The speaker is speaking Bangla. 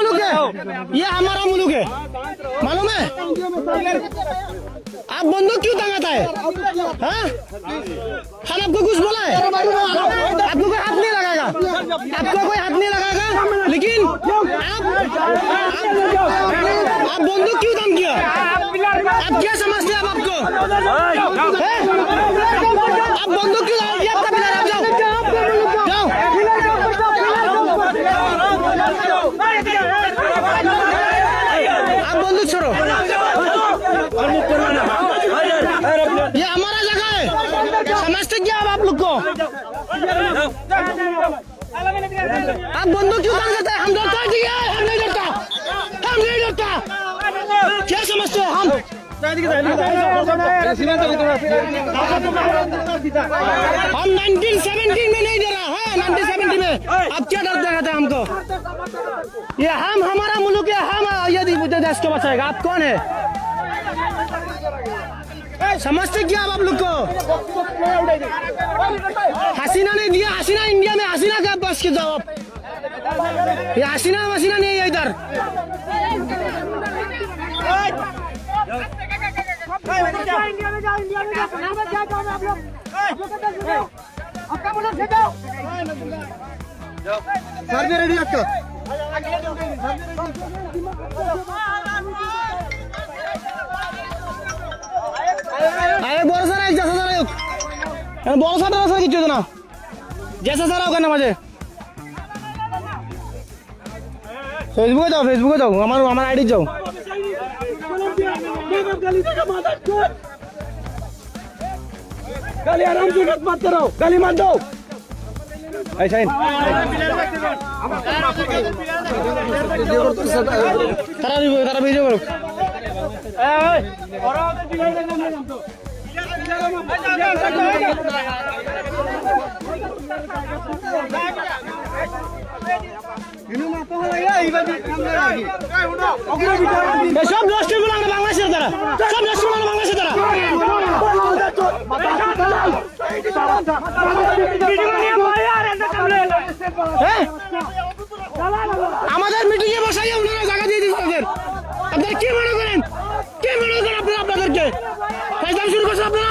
मुल्क है। ये हमारा मुल्क है। मालूम है? आप बंदूक क्यों तंगाता है? हाँ? आपको कुछ बोला है? आपको कोई हाथ नहीं लगाएगा? आपको कोई हाथ नहीं लगाएगा? लेकिन आप आप बंदूक क्यों दम किया? आप क्या समझते हैं आप आपको? आप बंदूक क्यों आप बंदूक छोड़ो ये हमारा जगह है समझते क्या आप आप लोग को आप बंदूक क्यों बंद करते हैं हम डरता है ठीक है हम नहीं डरता हम नहीं डरता क्या समझते हैं हम हम 1970 में नहीं है 1970 में अब क्या डर दिखाते हैं हमको ये हम हमारा मुल्क है हम यदि देश को बचाएगा आप कौन है समझते क्या आप लोग को हसीना ने दिया हसीना इंडिया में हसीना का बस के आप ये हसीना वसीना नहीं है इधर इंडिया में जाओ इंडिया में जाओ यहाँ पर क्या जाओ आप लोग आप लोग का दस जाओ आपका मुल्क से जाओ सर भी रेडी आपका আরে বড় স্যার এক জেসা স্যার এক বড় স্যার স্যার কিছু না জেসা স্যার ওখানে মাঝে ফেসবুকে যাও ফেসবুকে যাও আমার আমার আইডি যাও আমার গালি থেকে মাদার গালি আরাম জুনত মারতে রও গালি মার দাও। তারা সব নষ্ট আমরা বাংলাদেশের দ্বারা সব নষ্টগুলো বাংলাদেশের দ্বারা হ্যাঁ আমাদের মিটিং এ বসাইয়া ওনারা জায়গা দিয়ে দিচ্ছে তাদের আপনারা কি মনে করেন কি মনে করেন আপনারা আপনাদেরকে শুরু করছেন আপনারা